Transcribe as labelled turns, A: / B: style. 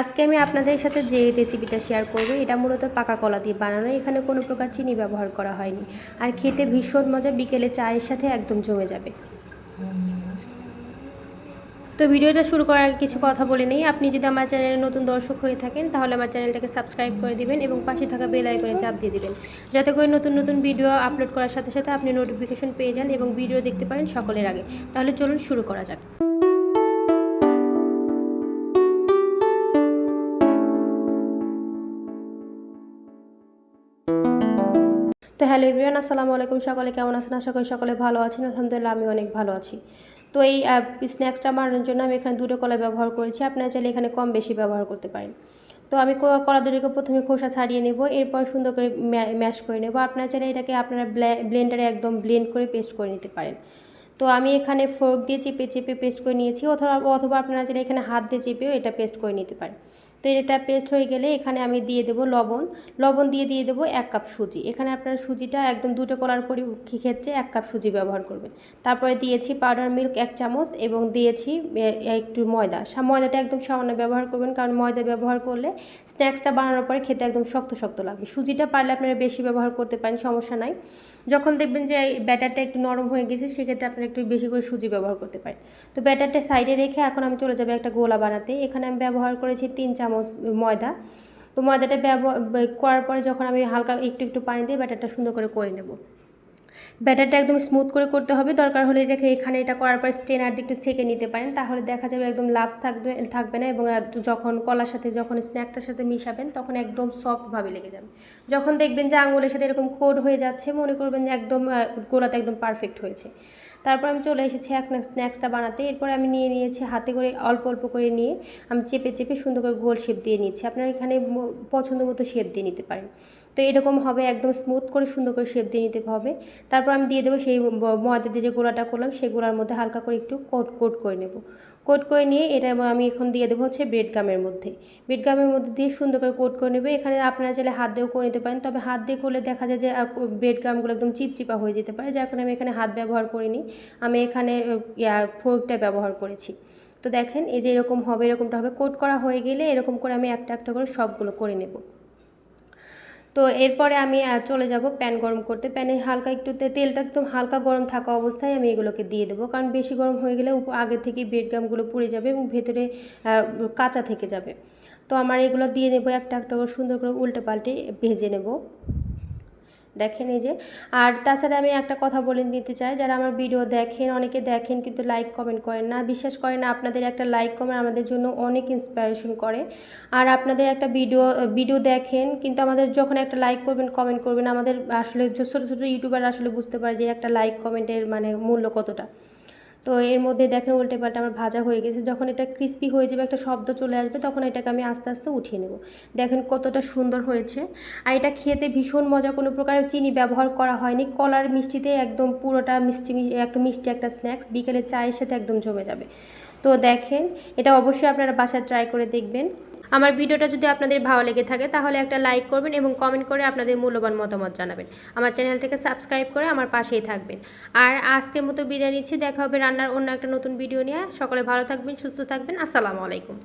A: আজকে আমি আপনাদের সাথে যে রেসিপিটা শেয়ার করব, এটা মূলত পাকা কলা দিয়ে বানানো। এখানে কোনো প্রকার চিনি ব্যবহার করা হয়নি। আর খেতে ভীষণ মজা, বিকেলে চায়ের সাথে একদম জমে যাবে। তো ভিডিওটা শুরু করার আগে কিছু কথা বলে নেই। আপনি যদি আমার চ্যানেলে নতুন দর্শক হয়ে থাকেন, তাহলে আমার চ্যানেলটাকে সাবস্ক্রাইব করে দিবেন এবং পাশে থাকা বেল আইকনে চাপ দিয়ে দিবেন। যাতে করে নতুন নতুন ভিডিও আপলোড করার সাথে সাথে আপনি নোটিফিকেশন পেয়ে যান এবং ভিডিও দেখতে পারেন সকলের আগে। তাহলে চলুন শুরু করা যাক। তো হ্যালো এভরিওয়ান, আসসালামু আলাইকুম সকলে, কেমন আছেন? আশা করি সকলে ভালো আছেন। আলহামদুলিল্লাহ আমি অনেক ভালো আছি। তো এই স্ন্যাক্সটা বানানোর জন্য আমি এখানে দুটো কলা ব্যবহার করেছি। আপনারা চাইলে এখানে কম বেশি ব্যবহার করতে পারেন। তো আমি কলা দুটোকে প্রথমে খোসা ছাড়িয়ে নেব, এরপর সুন্দর করে ম্যাশ করে নেব। আপনারা চাইলে এটাকে আপনারা ব্লেন্ডারে একদম ব্লেন্ড করে পেস্ট করে নিতে পারেন। তো আমি এখানে ফোর্ক দিয়ে চেপে চেপে পেস্ট করে নিয়েছি। অথবা অথবা আপনারা চাইলে এখানে হাত দিয়ে চেপেও এটা পেস্ট করে নিতে পারেন। তো এটা পেস্ট হয়ে গেলে এখানে আমি দিয়ে দেবো লবণ। লবণ দিয়ে দিয়ে দেবো এক কাপ সুজি। এখানে আপনারা সুজিটা একদম দুটো কলার পরি ক্ষেত্রে এক কাপ সুজি ব্যবহার করবেন। তারপরে দিয়েছি পাউডার মিল্ক এক চামচ এবং দিয়েছি একটু ময়দা। ময়দাটা একদম সামান্য ব্যবহার করবেন কারণ ময়দা ব্যবহার করলে স্ন্যাক্সটা বানানোর পরে খেতে একদম শক্ত শক্ত লাগবে। সুজিটা পারলে আপনারা বেশি ব্যবহার করতে পারেন, সমস্যা নাই। যখন দেখবেন যে ব্যাটারটা একটু নরম হয়ে গেছে, সেক্ষেত্রে আপনারা একটু বেশি করে সুজি ব্যবহার করতে পারেন তো ব্যাটারটা সাইডে রেখে এখন আমি চলে যাব একটা গোলা বানাতে। এখানে আমি ব্যবহার করেছি তিন চামচ ময়দা। তো ময়দাটা ব্যবহার করার পরে যখন আমি হালকা একটু একটু পানি দিয়ে ব্যাটারটা সুন্দর করে করে নেব। ব্যাটারটা একদম স্মুথ করে করতে হবে। দরকার হলে এটাকে এখানে এটা করার পর স্ট্রেনার দিয়ে একটু সেকে নিতে পারেন। তাহলে দেখা যাবে একদম লাভস থাকবে থাকবে না এবং যখন কলার সাথে, যখন স্ন্যাকটার সাথে মিশাবেন, তখন একদম সফটভাবে লেগে যাবে। যখন দেখবেন যে আঙুলের সাথে এরকম কোড হয়ে যাচ্ছে, মনে করবেন যে একদম গোলাতে একদম পারফেক্ট হয়েছে। তারপর আমি চলে এসেছি এক স্ন্যাক্সটা বানাতে। এরপর আমি নিয়ে নিয়েছি হাতে করে অল্প অল্প করে নিয়ে আমি চেপে চেপে সুন্দর করে গোল শেপ দিয়ে নিচ্ছি। আপনারা এখানে পছন্দ মতো শেপ দিয়ে নিতে পারেন। তো এরকম হবে, একদম স্মুথ করে সুন্দর করে শেপ দিয়ে নিতে হবে। তারপর আমি দিয়ে দেবো সেই ময়দা দিয়ে যে গোলাটা করলাম, সেই গোলার মধ্যে হালকা করে একটু কোট কোট করে নেব। কোট করে নিয়ে এটা আমি এখন দিয়ে দেবো হচ্ছে ব্রেড গামের মধ্যে। ব্রেড গামের মধ্যে দিয়ে সুন্দর করে কোট করে নেবে। এখানে আপনারা চাইলে হাত দিয়েও করে নিতে পারেন, তবে হাত দিয়ে করলে দেখা যায় যে ব্রেড গামগুলো একদম চিপচিপা হয়ে যেতে পারে। যার কারণে আমি এখানে হাত ব্যবহার করিনি। আমি এখানে ফোর্কটা ব্যবহার করেছি। তো দেখেন, এই যে এরকম হবে, এরকমটা হবে। কোট করা হয়ে গেলে এরকম করে আমি একটা একটা করে সবগুলো করে নেব। তো এরপরে আমি চলে যাব প্যান গরম করতে। প্যানে হালকা একটু তেলটা একদম হালকা গরম থাকা অবস্থায় আমি এগুলোকে দিয়ে দেবো। কারণ বেশি গরম হয়ে গেলে আগে থেকেই বেডগ্রামগুলো পুড়ে যাবে এবং ভেতরে কাঁচা থেকে যাবে। তো আমার এগুলো দিয়ে নেব, একটা একটা সুন্দর করে উল্টে পাল্টে ভেজে নেব। দেখেন এই যে। আর তাছাড়া আমি একটা কথা বলে নিতে চাই, যারা আমার ভিডিও দেখেন, অনেকে দেখেন কিন্তু লাইক কমেন্ট করেন না। বিশ্বাস করেন না, আপনাদের একটা লাইক কমেন্ট আমাদের জন্য অনেক ইন্সপিরেশন করে। আর আপনাদের একটা ভিডিও ভিডিও দেখেন, কিন্তু আমাদের যখন একটা লাইক করবেন কমেন্ট করবেন, আমাদের আসলে ছোটো ছোটো ইউটিউবার আসলে বুঝতে পারে যে একটা লাইক কমেন্টের মানে মূল্য কতটা। তো এর মধ্যে দেখেন উল্টে পাল্টে আমার ভাজা হয়ে গেছে। যখন এটা ক্রিস্পি হয়ে যাবে, একটা শব্দ চলে আসবে, তখন এটাকে আমি আস্তে আস্তে উঠিয়ে নেব। দেখেন কতটা সুন্দর হয়েছে। আর এটা খেতে ভীষণ মজা। কোনো প্রকার চিনি ব্যবহার করা হয়নি। কলার মিষ্টিতে একদম পুরোটা মিষ্টি একটা মিষ্টি একটা স্ন্যাক্স বিকেলে চায়ের সাথে একদম জমে যাবে। তো দেখেন, এটা অবশ্যই আপনারা বাসায় ট্রাই করে দেখবেন। আমার ভিডিওটা যদি আপনাদের ভালো লেগে থাকে, তাহলে একটা লাইক করবেন এবং কমেন্ট করে আপনাদের মূল্যবান মতামত জানাবেন। আমার চ্যানেলটাকে সাবস্ক্রাইব করে আমার পাশেই থাকবেন। আর আজকের মতো বিদায় নিচ্ছি, দেখা হবে রান্নার অন্য একটা নতুন ভিডিও নিয়ে। সকলে ভালো থাকবেন, সুস্থ থাকবেন। আসসালামু আলাইকুম।